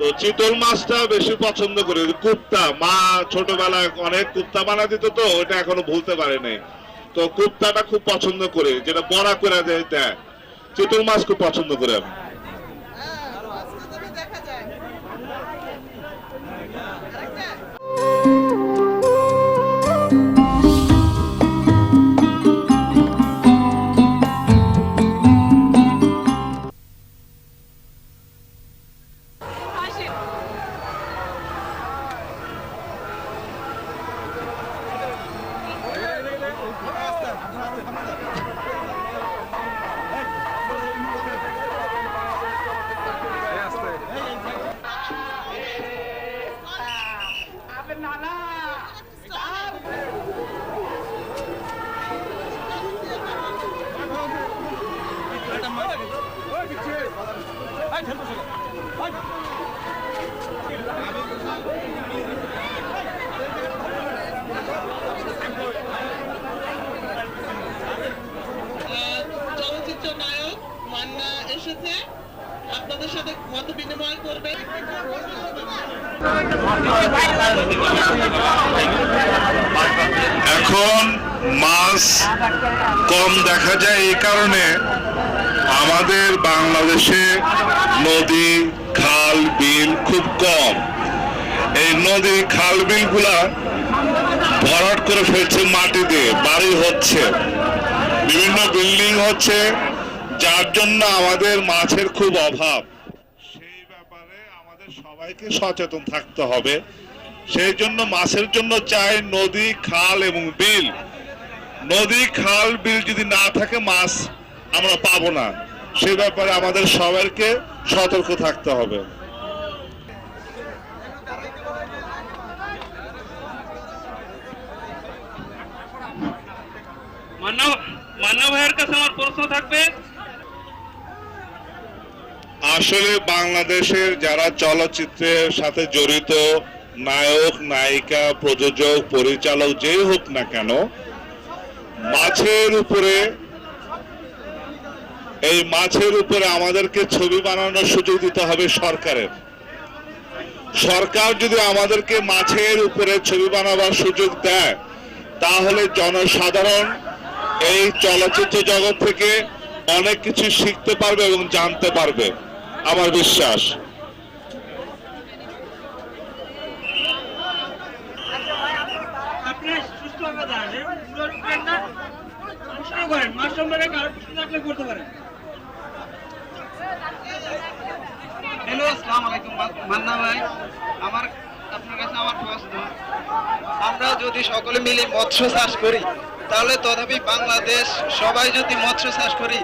তো চিতল মাছটা বেশি পছন্দ করি। কুপ্তা, মা ছোটবেলায় অনেক কুপ্তা বানা দিত তো ওটা এখনও ভুলতে পারে নাই। তো কুপ্তাটা খুব পছন্দ করি, যেটা বড়া করে দেয়। চিতল মাছ খুব পছন্দ করে আমি। চলচ্চিত্র নায়ক মান্না এসেছে। আপনাদের সাথে মত বিনিময় করবে। এখন মাছ কম দেখা যায় এই কারণে আমাদের বাংলাদেশে নদী, খাল, বিল খুব কম। এই নদী, খাল, বিলগুলা ভরাট করে ফেলছে মাটি দিয়ে, বাড়ি হচ্ছে। বিভিন্ন বিল্ডিং হচ্ছে, যার জন্য আমাদের মাছের খুব অভাব। সেই ব্যাপারে আমাদের সবাইকে সচেতন থাকতে হবে। সেই জন্য মাছের জন্য চাই নদী, খাল এবং বিল। নদী, খাল, বিল যদি না থাকে, মাছ আমরা পাবো না। সে ব্যাপারে আমাদের সবাইকে সতর্ক থাকতে হবে। মান্না মান্না ভাইয়ের কাছে আমার প্রশ্ন থাকবে। আসলে বাংলাদেশের যারা চলচ্চিত্রের সাথে জড়িত নায়ক নায়িকা প্রযোজক পরিচালক যেই হোক না কেন মাছের উপরে এই মাছের উপরে আমাদেরকে ছবি বানানোর সুযোগ দিতে হবে সরকারের। সরকার যদি আমাদেরকে মাছের উপরে ছবি বানাবার সুযোগ দেয়, তাহলে জনসাধারণ এই চলচ্চিত্র জগৎ থেকে অনেক কিছু শিখতে পারবে এবং জানতে পারবে। আমার বিশ্বাস। করতে পারেন। হ্যালো, আসসালামু আলাইকুম মান্না ভাই। আমার আপনার কাছে আমার প্রশ্ন। আমরা যদি সকলে মিলে মৎস্য চাষ করি, তাহলে তথাপি বাংলাদেশ, সবাই যদি মৎস্য চাষ করি,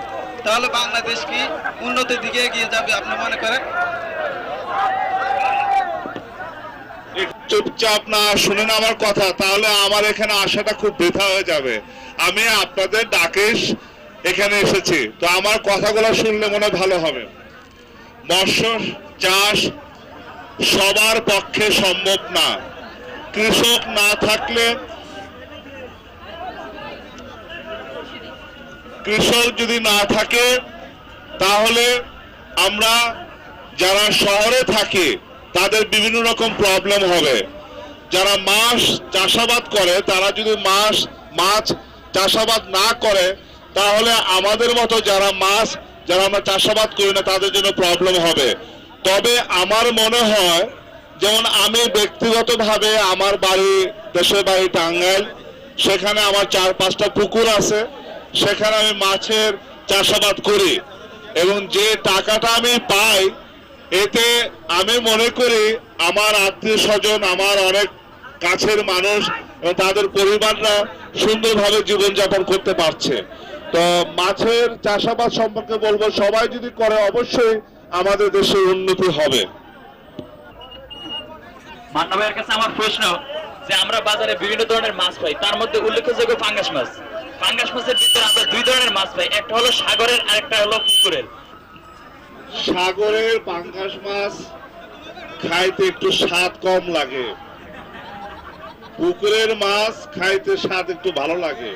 তাহলে বাংলাদেশ কি উন্নতির দিকে এগিয়ে যাবে, আপনি মনে করেন? চুপচাপ না শুনেন আমার কথা, তাহলে আমার এখানে আসাটা খুব বৃথা হয়ে যাবে। আমি আপনাদের ডাকে এখানে এসেছি। তো আমার কথাগুলো শুনলে মনে ভালো হবে। মৎস্য চাষ সবার পক্ষে সম্ভব না। কৃষক না থাকলে কৃষক যদি না থাকে, তাহলে আমরা যারা শহরে থাকি, তাদের বিভিন্ন রকম প্রবলেম হবে। যারা মাছ চাষাবাদ করে, তারা যদি মাছ মাছ চাষাবাদ না করে তাহলে আমাদের মতো যারা মাছ, যারা আমরা চাষাবাদ করি না, তাদের জন্য প্রবলেম হবে। তবে আমার মনে হয়, যেমন আমি ব্যক্তিগতভাবে আমার বাড়ি, দেশের বাড়ি টাঙ্গাইল, সেখানে আমার চার পাঁচটা পুকুর আছে, সেখানে আমি মাছের চাষাবাদ করি। এবং যে টাকাটা আমি পাই, এতে আমি মনে করি আমার আত্মীয় স্বজন, আমার অনেক কাছের মানুষ এবং তাদের পরিবাররা সুন্দরভাবে জীবনযাপন করতে পারছে। তো মাছের চাষাবাদ সম্পর্কে বলব সবাই যদি করে অবশ্যই আমাদের দেশের উন্নতি হবে। মান্না ভাইয়ের কাছে আমার প্রশ্ন যে আমরা বাজারে বিভিন্ন ধরনের মাছ পাই তার মধ্যে উল্লেখযোগ্য ফাঙ্গাস মাছ। ফাঙ্গাস মাছের ভিতরে আমরা দুই ধরনের মাছ পাই একটা হলো সাগরের আর একটা হলো পুকুরের। সাগরের পাঙ্গাস মাছ খাইতে একটু স্বাদ কম লাগে। পুকুরের মাছ খাইতে স্বাদ একটু ভালো লাগে।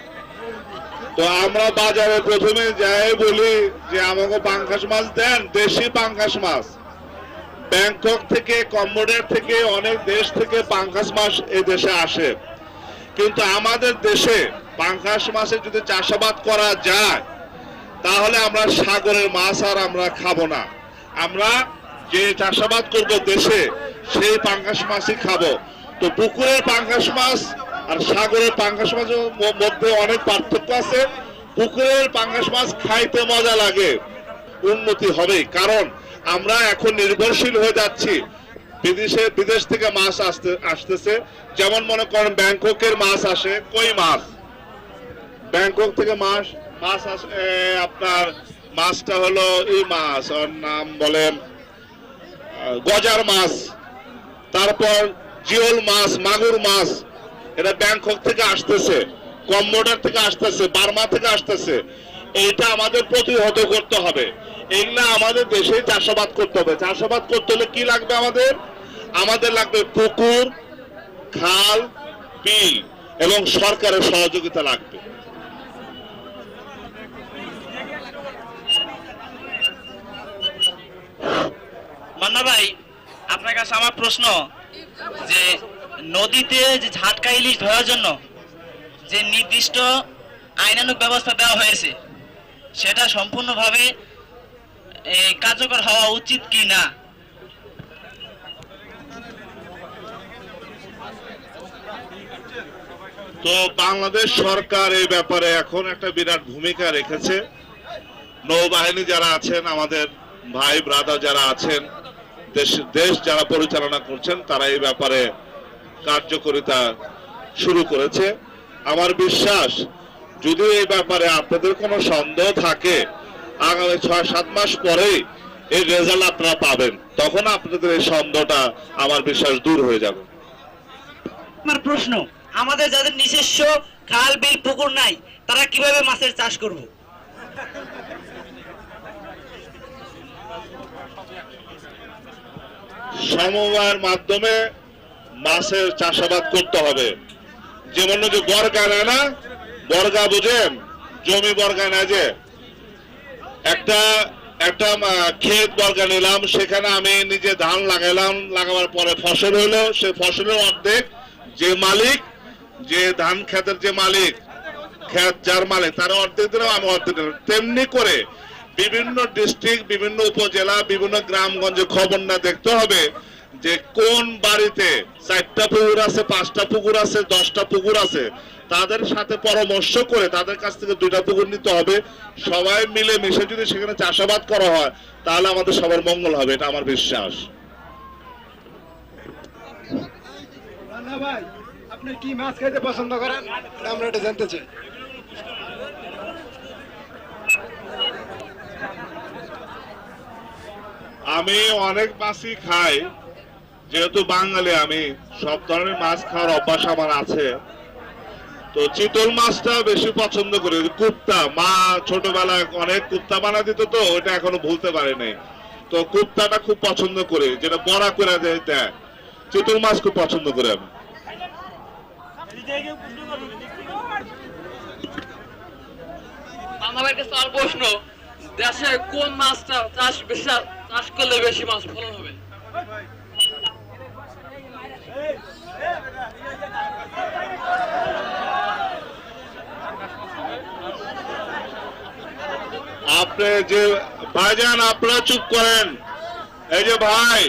তো আমরা বাজারে প্রথমে যাই বলি যে আমাকে পাঙ্গাস মাছ দেন, দেশি পাঙ্গাস মাছ। ব্যাংকক থেকে, কম্বোডিয়া থেকে, অনেক দেশ থেকে পাঙ্কাস মাছ এই দেশে আসে। কিন্তু আমাদের দেশে পাঙ্কাস মাছের যদি চাষাবাদ করা যায়, তাহলে আমরা সাগরের মাছ আর আমরা খাব না। আমরা যে চাষাবাদ করব দেশে, সেই পাঙ্কাস মাছই খাব। তো পুকুরের পাঙ্কাস মাছ আর সাগরের পাঙ্কাস মাছের মধ্যে অনেক পার্থক্য আছে। পুকুরের পাঙ্কাস মাছ খাইতে মজা লাগে, উন্নতি হবে কারণ আমরা এখন নির্ভরশীল হয়ে যাচ্ছি। বিদেশে বিদেশ থেকে মাছ আসতে আসতেছে। যেমন মনে করেন ব্যাংককের মাছ আসে, কই মাছ? ব্যাংকক থেকে মাছ মাছ আসে আপনার মাছটা হলো এই মাছ, ওর নাম বলেন গজার মাছ। তারপর জিওল মাছ, মাগুর মাছ। এটা ব্যাংকক থেকে আসতেছে কম্বোডার থেকে আসতেছে, বার্মা থেকে আসতেছে। এটা আমাদের প্রতিহত করতে হবে। এগুলা আমাদের দেশে চাষাবাদ করতে হবে। চাষাবাদ করতে হলে কি লাগবে আমাদের? আমাদের লাগবে পুকুর, খাল, বিল এবং সরকারের সহযোগিতা লাগবে। মান্না ভাই, আপনার কাছে আমার প্রশ্ন যে নদীতে যে ঝাটকা ইলিশ ধরার জন্য যে নির্দিষ্ট আইনানুক ব্যবস্থা দেওয়া হয়েছে, সেটা সম্পূর্ণভাবে কার্যকর হওয়া উচিত কি না? তো বাংলাদেশ সরকার এই ব্যাপারে এখন একটা বিরাট ভূমিকা রেখেছে। নৌবাহিনী যারা আছেন, আমাদের ভাই ব্রাদার যারা আছেন, দেশ দেশ যারা পরিচালনা করছেন, তারা এই ব্যাপারে কার্যকরিতা শুরু করেছে। আমার বিশ্বাস যদি এই ব্যাপারে আপনাদের কোনো সন্দেহ থাকে আগামী ছয় সাত মাস পরেই এই রেজাল্ট আপনারা পাবেন। তখন আপনাদের এই সন্দেহটা আমার বিশ্বাস দূর হয়ে যাবে। আমার প্রশ্ন আমাদের যাদের নিজস্ব খাল বিল পুকুর নাই তারা কীভাবে মাছের চাষ করব? সমবায়ের মাধ্যমে মাছের চাষাবাদ করতে হবে। যেমন যে বর্গা নেয় না বর্গা বুঝেন, জমি বর্গা না যে। একটা একটা ক্ষেত বর্গা নিলাম, সেখানে আমি নিজে ধান লাগাইলাম লাগাবার পরে ফসল হলো, সে ফসলের অর্ধেক যে মালিক, যে ধান ক্ষেতের যে মালিক, ক্ষেত যার মালিক, তার অর্ধেক দিলাম আমি অর্ধেক দিলাম। তেমনি করে বিভিন্ন ডিস্ট্রিক্ট বিভিন্ন উপজেলা, বিভিন্ন গ্রামগঞ্জে খবর না দেখতে হবে যে কোন বাড়িতে চারটা পুকুর আছে পাঁচটা পুকুর আছে দশটা পুকুর আছে তাদের সাথে পরামর্শ করে তাদের কাছ থেকে দুইটা পুকুর নিতে হবে। সবাই মিলে মিশে যদি সেখানে চাষাবাদ করা হয় তাহলে আমাদের সবার মঙ্গল হবে এটা আমার বিশ্বাস। ভাই আপনি কি মাছ খাইতে পছন্দ করেন? আমরা এটা জানতে চাই। আমি অনেক মাছই খাই যেহেতু বাঙালি আমি, সব ধরনের মাছ খাওয়ার অভ্যাস আমার আছে। তো চিতল মাছটা বেশি পছন্দ করি কুপ্তা। মা ছোটবেলায় অনেক কুপ্তা বানা দিত তো ওটা এখনও ভুলতে পারেনি তো কুপ্তাটা খুব পছন্দ করি, যেটা বড়া করে দেয় দেয়। চিতল মাছ খুব পছন্দ করি আমি। দেশে কোন মাছটা চাষ বেশি, চাষ করলে বেশি মাছ ফলন হবে? আপনি যে ভাইজান আপনারা চুপ করেন। এই যে ভাই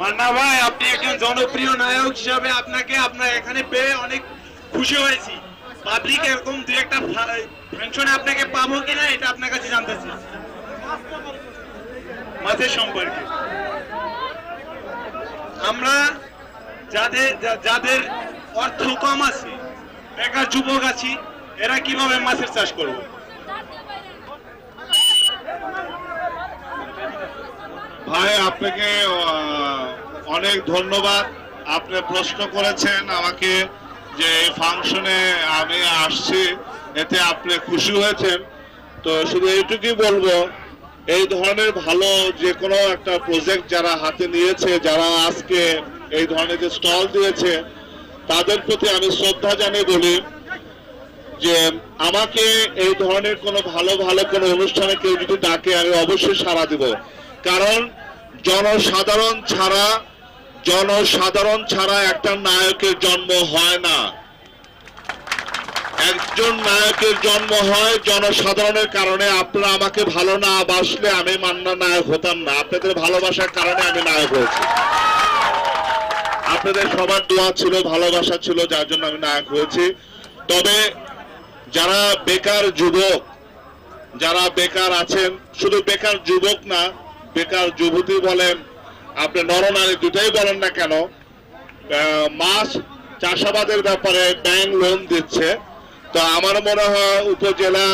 মান্না ভাই আপনি একজন জনপ্রিয় নায়ক হিসাবে আপনাকে আপনার এখানে পেয়ে অনেক খুশি হয়েছি। পাবলিক এরকম দু একটা ফাংশনে আপনাকে পাবো কিনা, এটা আপনার কাছে জানতে চাই। মাছের সম্পর্কে। আমরা যাদের যাদের অর্থ কম আছে, বেকার যুবক আছি, এরা কীভাবে মাছের চাষ করব? ভাই, আপনাকে অনেক ধন্যবাদ। আপনি প্রশ্ন করেছেন আমাকে যে এই ফাংশনে আমি আসছি, এতে আপনি খুশি হয়েছেন। তো শুধু এইটুকুই বলব, এই ধরনের ভালো যে কোনো একটা প্রজেক্ট যারা হাতে নিয়েছে, যারা আজকে এই ধরনের যে স্টল দিয়েছে, তাদের প্রতি আমি শ্রদ্ধা জানিয়ে বলি যে আমাকে এই ধরনের কোনো ভালো ভালো কোনো অনুষ্ঠানে কেউ যদি ডাকে, আমি অবশ্যই সাড়া দিব। কারণ জনসাধারণ ছাড়া জনসাধারণ ছাড়া একটা নায়কের জন্ম হয় না। একজন নায়কের জন্ম হয় জনসাধারণের কারণে। আপনারা আমাকে ভালো না বাসলে আমি মান্না নায়ক হতাম না। আপনাদের ভালোবাসার কারণে আমি নায়ক হয়েছি। আপনাদের সবার দোয়া ছিল, ভালোবাসা ছিল, যার জন্য আমি নায়ক হয়েছি। তবে যারা বেকার যুবক, যারা বেকার আছেন, শুধু বেকার যুবক না, বেকার যুবতী বলেন আপনি নরনারী দুটাই বলেন না কেন? মাছ চাষাবাদের ব্যাপারে ব্যাংক লোন দিচ্ছে। তো আমার মনে হয় উপজেলা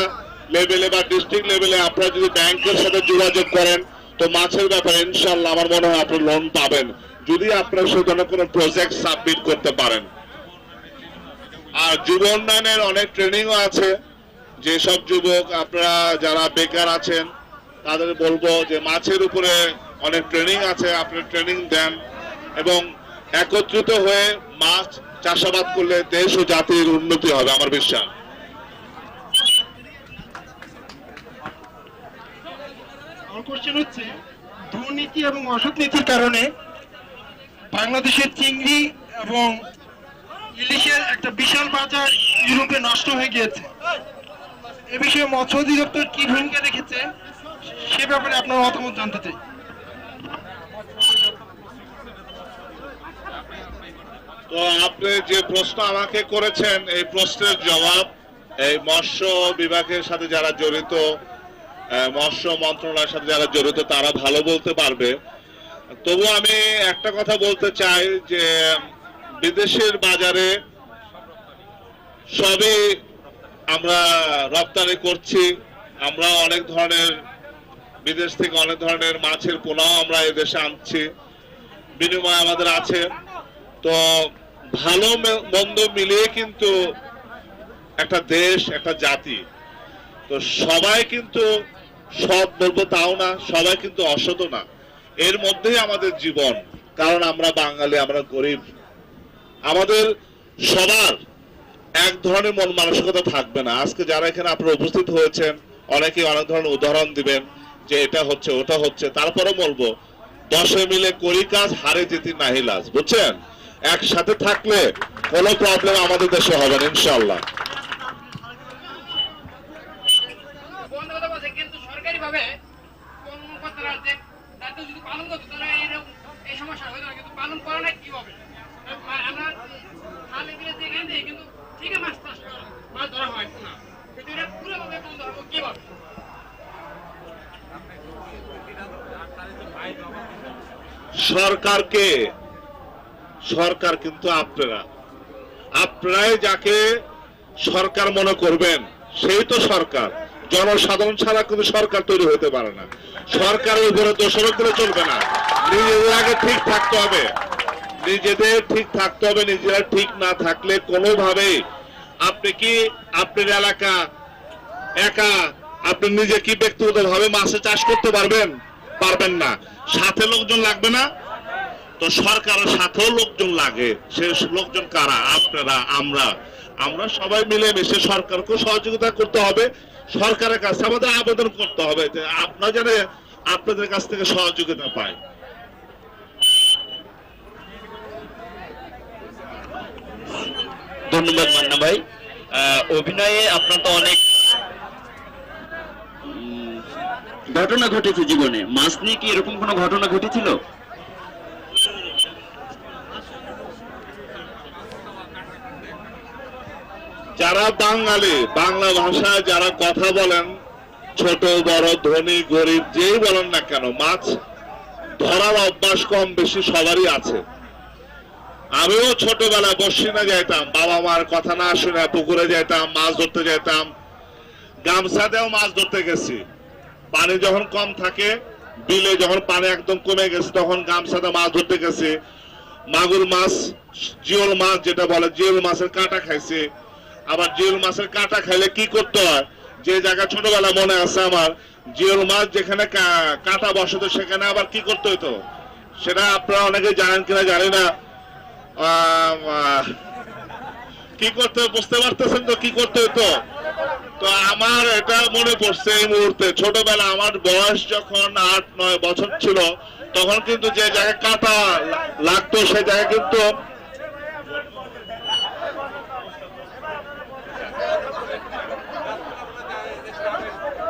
লেভেলে বা ডিস্ট্রিক্ট লেভেলে আপনারা যদি ব্যাংকের সাথে যোগাযোগ করেন, তো মাছের ব্যাপারে ইনশাল্লাহ আমার মনে হয় আপনি লোন পাবেন। যদি আপনারা সে ধরনের কোনো প্রজেক্ট সাবমিট করতে পারেন। আর যুব উন্নয়নের অনেক ট্রেনিংও আছে। যেসব যুবক, আপনারা যারা বেকার আছেন, তাদের বলব যে মাছের উপরে অনেক ট্রেনিং আছে, আপনি ট্রেনিং দেন এবং একত্রিত হয়ে মাছ চাষাবাদ করলে দেশ ও জাতির উন্নতি হবে, আমার বিশ্বাস। হচ্ছে, দুর্নীতি এবং অসৎ নীতির কারণে বাংলাদেশের চিংড়ি এবং ইলিশের একটা বিশাল বাজার ইউরোপে নষ্ট হয়ে গিয়েছে। এ বিষয়ে মৎস্য অধিদপ্তর কি ভূমিকা রেখেছে, সে ব্যাপারে আপনার মতামত জানতে চাই। তো আপনি যে প্রশ্ন আমাকে করেছেন, এই প্রশ্নের জবাব এই মৎস্য বিভাগের সাথে যারা জড়িত মৎস্য মন্ত্রণালয়ের সাথে যারা জড়িত, তারা ভালো বলতে পারবে। তবু আমি একটা কথা বলতে চাই যে, বিদেশের বাজারে সবই আমরা রপ্তানি করছি। আমরা অনেক ধরনের, বিদেশ থেকে অনেক ধরনের মাছের পোনাও আমরা এদেশে আনছি। বিনিময় আমাদের আছে। তো ভালো মন্দ মিলিয়ে কিন্তু একটা দেশ, একটা জাতি। তো সবাই কিন্তু সৎ বলব তাও না, সবাই কিন্তু অসৎ না। এর মধ্যেই আমাদের জীবন, কারণ আমরা বাঙালি, আমরা গরিব। আমাদের সবার এক ধরনের মন মানসিকতা থাকবে না। আজকে যারা এখানে আপনারা উপস্থিত হয়েছেন, অনেকেই অনেক ধরনের উদাহরণ দিবেন যে এটা হচ্ছে, ওটা হচ্ছে। তারপরে বলব, দশে মিলে করি কাজ, হারে জিতি নাহিলাজ বুঝছেন? একসাথে থাকলে কোনো প্রবলেম আমাদের দেশে হবে না ইনশাল্লাহ সরকারকে সরকার কিন্তু আপনারা। আপনারাই যাকে সরকার মনে করবেন, সেই তো সরকার। জনসাধারণ ছাড়া কিন্তু সরকার তৈরি হতে পারে না। সরকারের উপরে দোষারোপ করে চলবে না। নিজেদের আগে ঠিক থাকতে হবে। নিজেদের ঠিক থাকতে হবে, নিজেরা ঠিক না থাকলে কোনোভাবেই আপনি কি আপনার এলাকা একা, আপনি নিজে কি ব্যক্তিগত ভাবে মাছে চাষ করতে পারবেন? পারবেন না। সাথে লোকজন লাগবে না। তো সরকারের সাথেও লোকজন লাগে। সে লোকজন কারা? আপনারা, আমরা। আমরা সবাই মিলে মিশে সরকারকে সহযোগিতা করতে হবে। সরকারের কাছে আমাদের আবেদন করতে হবে আপনারা যেন আপনাদের কাছ থেকে সহযোগিতা পায়। ধন্যবাদ মান্না ভাই। অভিনয়ে আপনার তো অনেক ঘটনা ঘটেছে জীবনে। মাছ নিয়ে কি এরকম কোনো ঘটনা ঘটেছিল? যারা বাঙালি, বাংলা ভাষায় যারা কথা বলেন, ছোট, বড়, ধনী, গরিব, যেই বলেন না কেন, মাছ ধরার অভ্যাস কম বেশি সবারই আছে। আমিও ছোটবেলায় বসিনা যাইতাম, বাবা মার কথা না শুনে পুকুরে যাইতাম, মাছ ধরতে যাইতাম। গামছাতেও মাছ ধরতে গেছি। পানি যখন কম থাকে, বিলে যখন পানি একদম কমে গেছে, তখন গামছাতে মাছ ধরতে গেছে। মাগুর মাছ জিওল মাছ যেটা বলে জিওল মাছের কাঁটা খাইছে। আবার জিওল মাছের কাঁটা খাইলে কি করতে হয়? যে জায়গা ছোটবেলা মনে আছে আমার জিওল মাছ যেখানে কাঁটা বসতো সেখানে আবার কি করতে হতো সেটা আপনারা অনেকে জানেন কিনা জানি না। কি করতে বুঝতে পারতেছেন তো কি করতে হতো তো আমার এটা মনে পড়ছে এই মুহূর্তে। ছোটবেলা আমার বয়স যখন আট, নয় বছর ছিল, তখন কিন্তু যে জায়গায় কাটা লাগতো, সেই জায়গায় কিন্তু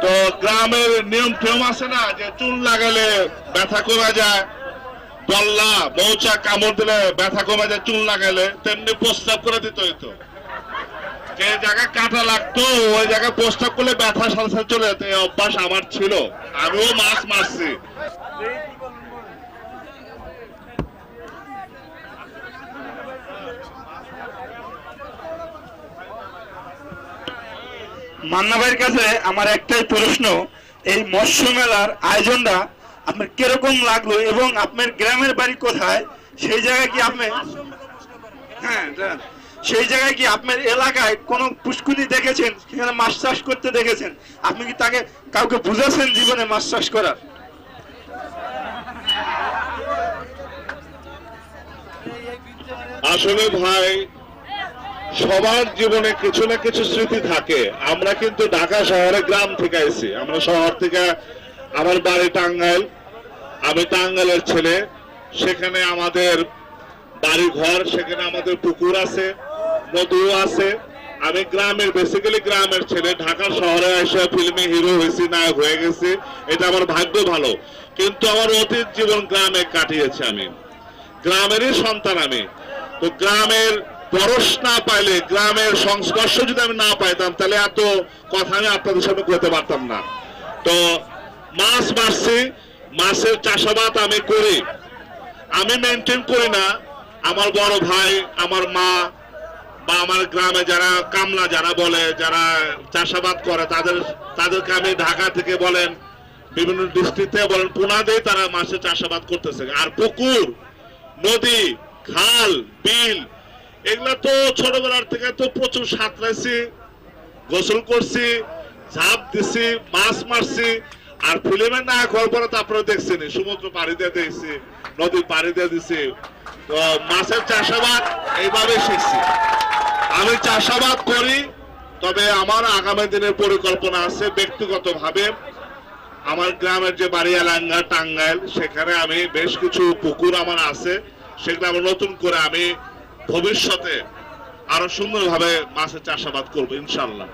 তো গ্রামের নিয়ম টিয়ম আছে না যে চুন লাগালে ব্যথা কমে যায় বল্লা মৌচা কামড় দিলে ব্যথা কমে যায়, চুন লাগালে, তেমনি প্রস্তাব করে দিত হইতো। যে জায়গায় কাটা লাগতো, ওই জায়গায় প্রস্তাব করলে ব্যথা সাথে চলে যেত অভ্যাস আমার ছিল। আমিও মাছ মারছি। মান্না ভাইয়ের কাছে আমার একটাই প্রশ্ন, এই মৎস্য মেলার আয়োজনটা আপনার কীরকম লাগল এবং আপনার গ্রামের বাড়ি কোথায়? সেই জায়গায় কি আপনি হ্যাঁ। সেই জায়গায় কি আপনার এলাকায় কোন পুষ্কুনি দেখেছেন? সেখানে মাছ চাষ করতে দেখেছেন? আপনি কি তাকে কাউকে বুঝাচ্ছেন জীবনে মাছ চাষ করার? আসলে ভাই সবার জীবনে কিছু না কিছু স্মৃতি থাকে। আমরা কিন্তু ঢাকা শহরে গ্রাম থেকে আইছি। আমরা শহর থেকে আমার বাড়ি টাঙ্গাইল। আমি টাঙ্গাইলের ছেলে। সেখানে আমাদের বাড়ি ঘর সেখানে আমাদের পুকুর আছে, নদীও আছে। আমি গ্রামের বেসিক্যালি গ্রামের ছেলে। ঢাকা শহরে এসে ফিল্মে হিরো হয়েছি, নায়ক হয়ে গেছি। এটা আমার ভাগ্য ভালো। কিন্তু আমার অতীত জীবন গ্রামে কাটিয়েছি আমি। গ্রামেরই সন্তান আমি। তো গ্রামের পরশ না পাইলে, গ্রামের সংস্পর্শ যদি আমি না পাইতাম, তাহলে এত কথা আমি আপনাদের সামনে করতে পারতাম না। তো মাছ মারছি, মাছের চাষাবাদ আমি করি। আমি মেনটেন করি না। আমার বড় ভাই, আমার মা, বা আমার গ্রামে যারা কামলা, যারা বলে, যারা চাষাবাদ করে, তাদের, তাদেরকে আমি ঢাকা থেকে বলেন, বিভিন্ন ডিস্ট্রিক্টে বলেন পুনাতে তারা মাছের চাষাবাদ করতেছে। আর পুকুর, নদী, খাল, বিল এগুলা তো ছোটবেলার থেকে তো প্রচুর সাঁতরাইছি, গোসল করছি, ঝাঁপ দিছি, মাছ মারছি, আর ফিল্মের না হওয়ার পরে তো আপনারা দেখছেন, সমুদ্র পাড়ি দিয়ে দিয়েছি নদী পাড়ি দিয়ে দিছি তো মাছের চাষাবাদ এইভাবে শিখছি। আমি চাষাবাদ করি, তবে আমার আগামী দিনের পরিকল্পনা আছে ব্যক্তিগতভাবে। আমার গ্রামের যে বাড়িয়ালাঙ্গা টাঙ্গাইল, সেখানে আমি বেশ কিছু পুকুর আমার আছে। সেগুলো আমার নতুন করে আমি ভবিষ্যতে আরও সুন্দরভাবে মাছের চাষাবাদ করব ইনশাল্লাহ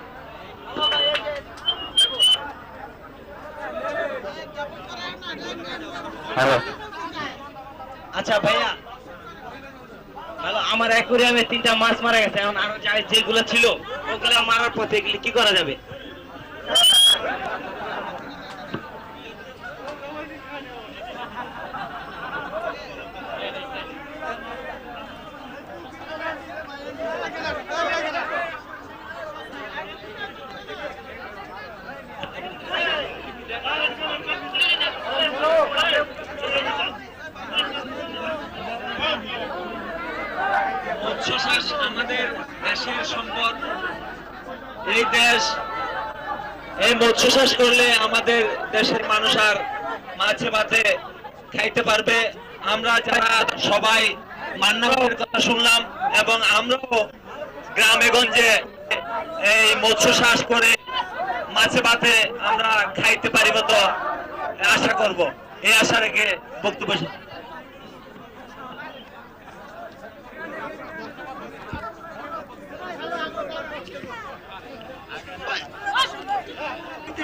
আচ্ছা ভাইয়া। হ্যালো আমার অ্যাকুরিয়ামে তিনটা মাছ মারা গেছে এখন আরও যেগুলো ছিল ওগুলো মারার পথে এগুলি কি করা যাবে মৎস্য চাষ আমাদের দেশের সম্পদ এই দেশ এই মৎস্য চাষ করলে আমাদের দেশের মানুষ আর মাছে ভাতে খাইতে পারবে। আমরা যারা সবাই মান্নাবাবুর কথা শুনলাম এবং আমরাও গ্রামে গঞ্জে এই মৎস্য চাষ করে মাছে ভাতে আমরা খাইতে পারিব তো আশা করব। এই আশা রেখে বক্তব্য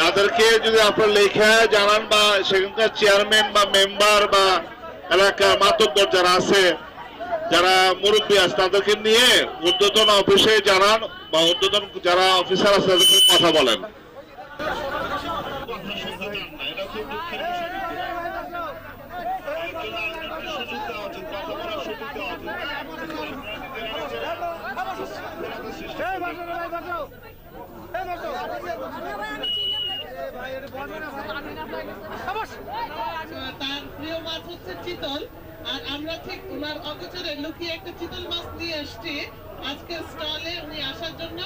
তাদেরকে যদি আপনার লেখা জানান বা সেখানকার চেয়ারম্যান বা মেম্বার বা এলাকার মাতব্বর যারা আছে, যারা মুরব্বী আছে, তাদেরকে নিয়ে উদ্যতন অফিসে জানান বা উদ্যতন যারা অফিসার আছে, তাদেরকে কথা বলেন তার প্রিয় মাছ হচ্ছে চিতল আর আমরা ঠিক ওনার অগোচরে লুকিয়ে একটা চিতল মাছ নিয়ে এসছি। আজকে স্টলে উনি আসার জন্য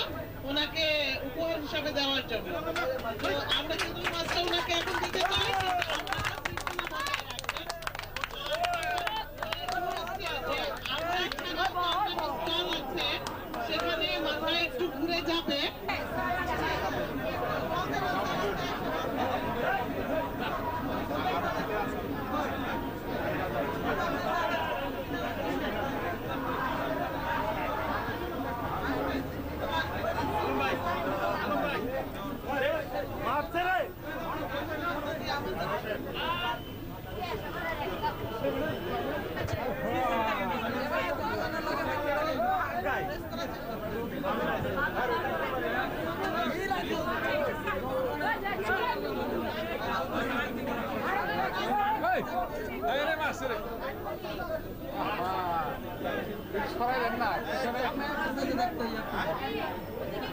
ওনাকে উপহার হিসাবে দেওয়ার জন্য। তো আমরা চিতল মাছটা ওনাকে এখন দিতে চাই কিন্তু আপনারা শৃঙ্খলা বজায় রাখবেন। আমরা এখানে স্টল আছে সেখানে মাথায় একটু ঘুরে যাবে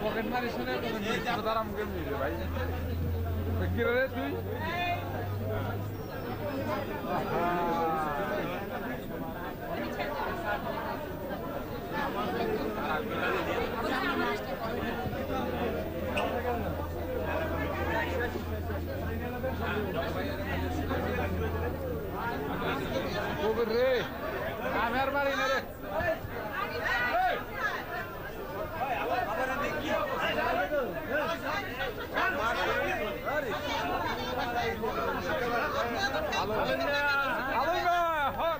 পকেট মারি শুনে দাঁড়াম কেমনি রে ভাই? রে তুই? রে। আমি আর মারি না রে এই! আলোই না হক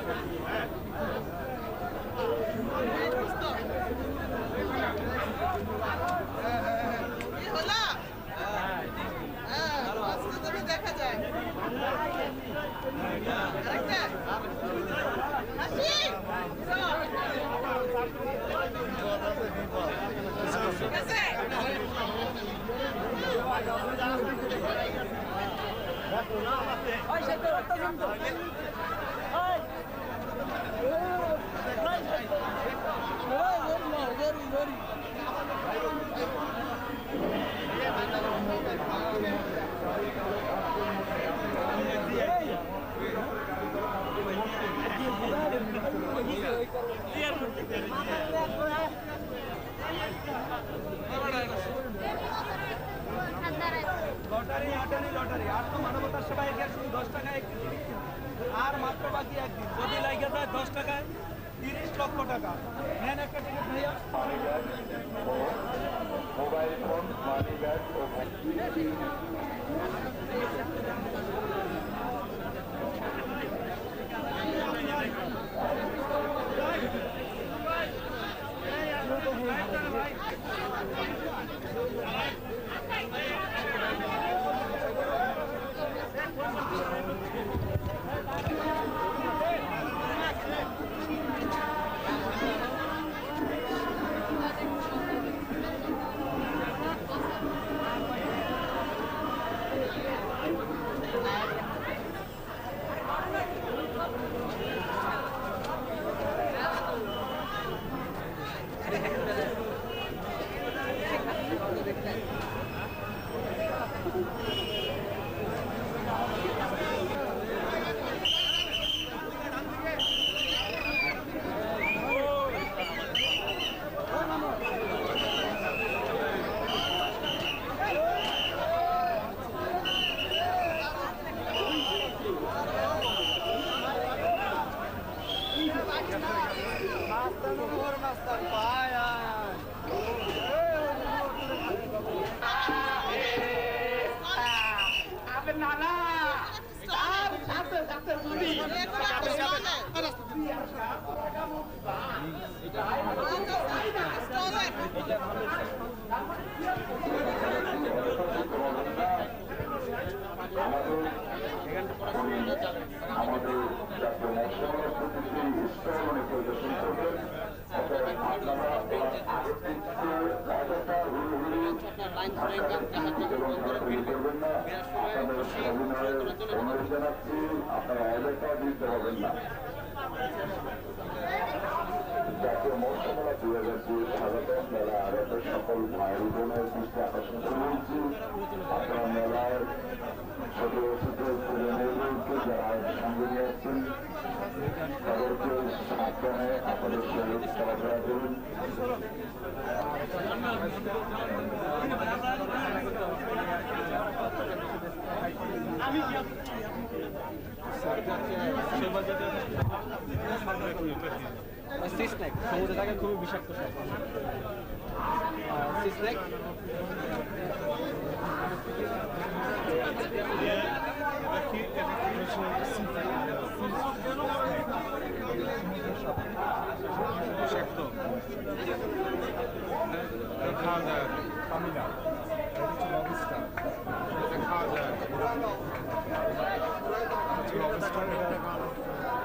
লটারি আটানি লটারি আর তো মানবতার সেবা এগিয়ে শুধু দশ টাকায় একটি টিকিট আর মাত্র বাকি একদিন যদি লাগে যায় দশ টাকায় তিরিশ লক্ষ টাকা নেন একটা টিকিট ভাইয়া মোবাইল ফোন মানি ব্যাগ ও All right. Thank you. আমাদের জাতীয় মশলা প্রতিটি স্তরণে পরিদর্শন করবেন আপনারা আগের থেকে রাজাটা হুড়ুহুড়ি এবং তৈরি করবেন না আপনাদের অভিনয়ের অনুরোধ জানাচ্ছি আপনারা অযথা দিতে হবেন না জাতীয় মৌসুমেলা দুই হাজার দুই স্বাগতম মেলা আগত সকল ভাই বোনের দৃষ্টি আকর্ষণ করেছি আপনারা মেলায় ছোট ছোট ছেলে মেয়েদেরকে যারা সঙ্গে নিয়ে আসছেন তাদেরকে সাবধানে করুন সিসনেক সমুদ্রে থাকে খুবই বিষাক্ত সাপ সিসনেক খাওয়া যায় কামিলা লবস্টার খাওয়া যায় লবস্টার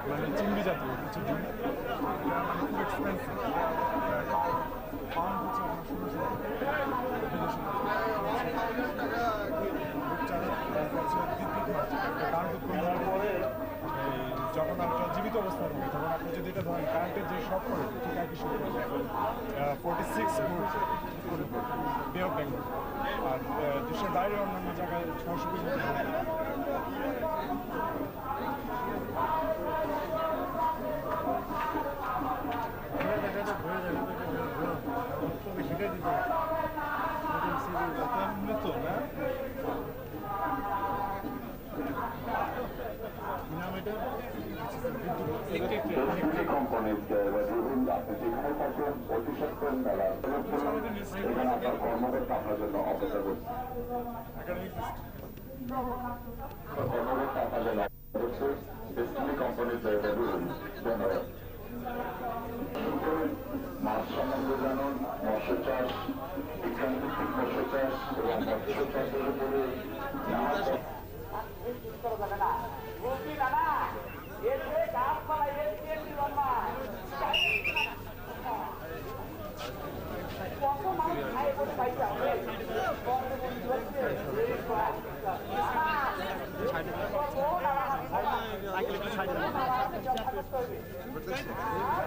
মানে চিংড়ি জাতীয় কিছু এক্সপেন্সিভ যখন আপনার জীবিত অবস্থায় থাকে তখন আপনি যদি এটা ধরেন কারেন্টের যে শক করে ঠিক একই শক করে forty six bay of Bengal আর দেশের বাইরে অন্যান্য জায়গায় ছশো পর্যন্ত সত্তর মেলা এখানে আপনার কর্মকর্তা আপনার জন্য অপেক্ষা করছে But listen.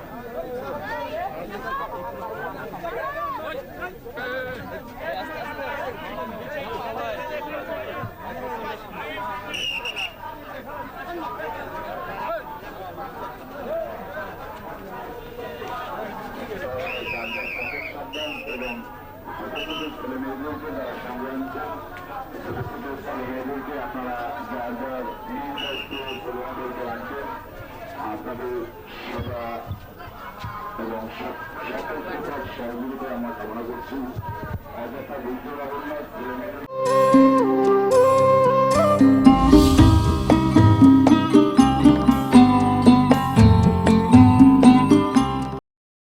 সহযোগিতা আমরা কামনা করছি। অযথা ছেলে মেয়েদের